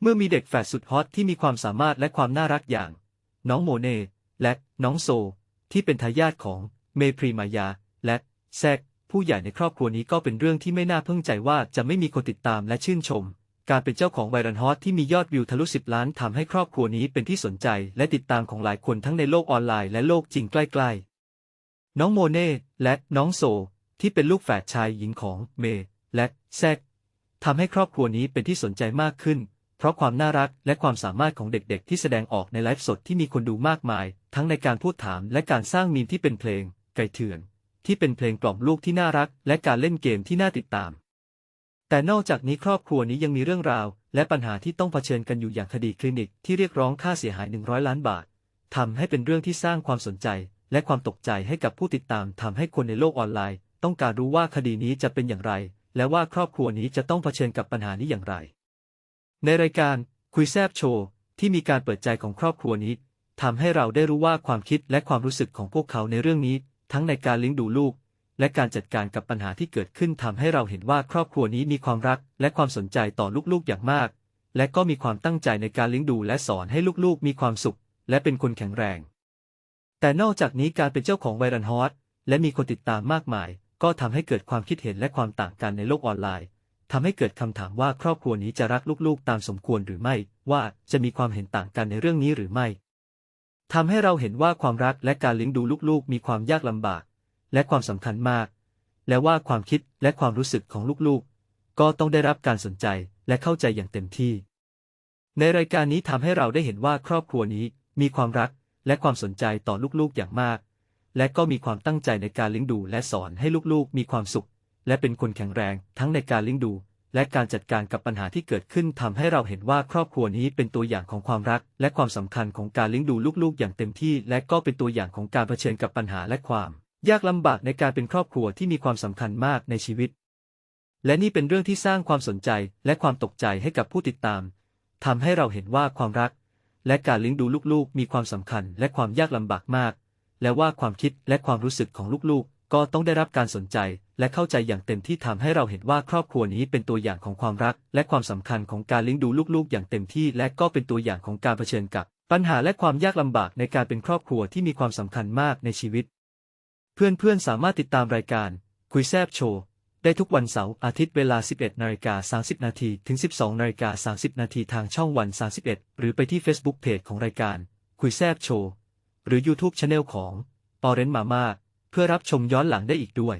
เมื่อมีเด็กแฝดสุดฮอตที่มีความสามารถและความน่ารักอย่าง น้องโมเน่และน้องโซ ที่เป็นทายาทของเมพรีมายา และแซกผู้ใหญ่ในครอบครัวนี้ก็เป็นเรื่องที่ไม่น่าเพิ่งใจว่าจะไม่มีคนติดตามและชื่นชม การเป็นเจ้าของไวรัลฮอตที่มียอดวิวทะลุสิบล้านทำให้ครอบครัวนี้เป็นที่สนใจและติดตามของหลายคนทั้งในโลกออนไลน์และโลกจริงใกล้ๆ น้องโมเน่และน้องโซ ที่เป็นลูกแฝดชายหญิงของเม และแซกทำให้ครอบครัวนี้เป็นที่สนใจมากขึ้น เพราะความน่ารักและความสามารถของเด็กๆ ที่แสดงออกในไลฟ์สดที่มีคนดูมากมาย ทั้งในการพูดถามและการสร้างมีมที่เป็นเพลง ไก่เถื่อน ที่เป็นเพลงกล่อมลูกที่น่ารัก และการเล่นเกมที่น่าติดตาม แต่นอกจากนี้ครอบครัวนี้ยังมีเรื่องราว และปัญหาที่ต้องเผชิญกันอยู่อย่างคดีคลินิกที่เรียกร้องค่าเสียหาย 100 ล้านบาททำให้เป็นเรื่องที่สร้างความสนใจ และความตกใจให้กับผู้ติดตามทำให้คนในโลกออนไลน์ ต้องการรู้ว่าคดีนี้จะเป็นอย่างไร และว่าครอบครัวนี้จะต้องเผชิญกับปัญหานี้อย่างไร ในรายการคุยแซบโชว์ที่มีการเปิดใจของครอบครัวนี้ทำให้เราได้รู้ว่าความคิดและความรู้สึกของพวกเขาในเรื่องนี้ ทั้งในการเลี้ยงดูลูก และการจัดการกับปัญหาที่เกิดขึ้นทำให้เราเห็นว่าครอบครัวนี้มีความรักและความสนใจต่อลูกๆอย่างมาก และก็มีความตั้งใจในการเลี้ยงดูและสอนให้ลูกๆ มีความสุข และเป็นคนแข็งแรง แต่นอกจากนี้การเป็นเจ้าของไวรัลฮอตและมีคนติดตามมากมาย ก็ทำให้เกิดความคิดเห็นและความต่างกันในโลกออนไลน์ ทำให้เกิดคำถามว่าครอบครัวนี้จะรักลูกๆ ตามสมควรหรือไม่ ว่าจะมีความเห็นต่างกันในเรื่องนี้หรือไม่ทำให้เราเห็นว่าความรักและการเลี้ยงดูลูกๆ มีความยากลำบาก และความสำคัญมาก และว่าความคิดและความรู้สึกของลูกๆ ก็ต้องได้รับการสนใจและเข้าใจอย่างเต็มที่ ในรายการนี้ทำให้เราได้เห็นว่าครอบครัวนี้มีความรักและความสนใจต่อลูกๆอย่างมาก และก็มีความตั้งใจในการเลี้ยงดูและสอนให้ลูกๆ มีความสุข และเป็นคนแข็งแรง ทั้งในการเลี้ยงดู และการจัดการกับปัญหาที่เกิดขึ้นทำให้เราเห็นว่าครอบครัวนี้เป็นตัวอย่างของความรัก และความสำคัญของการเลี้ยงดูลูกๆ อย่างเต็มที่ และก็เป็นตัวอย่างของการเผชิญกับปัญหาและความ ยากลำบากในการเป็นครอบครัวที่มีความสำคัญมากในชีวิต และนี่เป็นเรื่องที่สร้างความสนใจและความตกใจให้กับผู้ติดตามทำให้เราเห็นว่าความรัก และการเลี้ยงดูลูกๆ มีความสำคัญ และความยากลำบากมาก และว่าความคิดและความรู้สึกของลูกๆ ก็ต้องได้รับการสนใจและเข้าใจอย่างเต็มที่ทำให้เราเห็นว่าครอบครัวนี้เป็นตัวอย่างของความรัก และความสำคัญของการเลี้ยงดูลูกๆ อย่างเต็มที่และก็เป็นตัวอย่างของการเผชิญกับ ปัญหาและความยากลำบากในการเป็นครอบครัวที่มีความสำคัญมากในชีวิต เพื่อนๆ สามารถติดตามรายการ คุยแซบโชว์ ได้ทุกวันเสาร์อาทิตย์เวลา 11นาฬิกา30นาทีถึง 12นาฬิกา30นาทีทางช่องวัน 31 หรือไปที่ Facebook Page ของรายการ คุยแซบโชว์หรือ YouTube Channel ของปอเรนมาม่า พื่อรับชมย้อนหลังได้อีกด้วย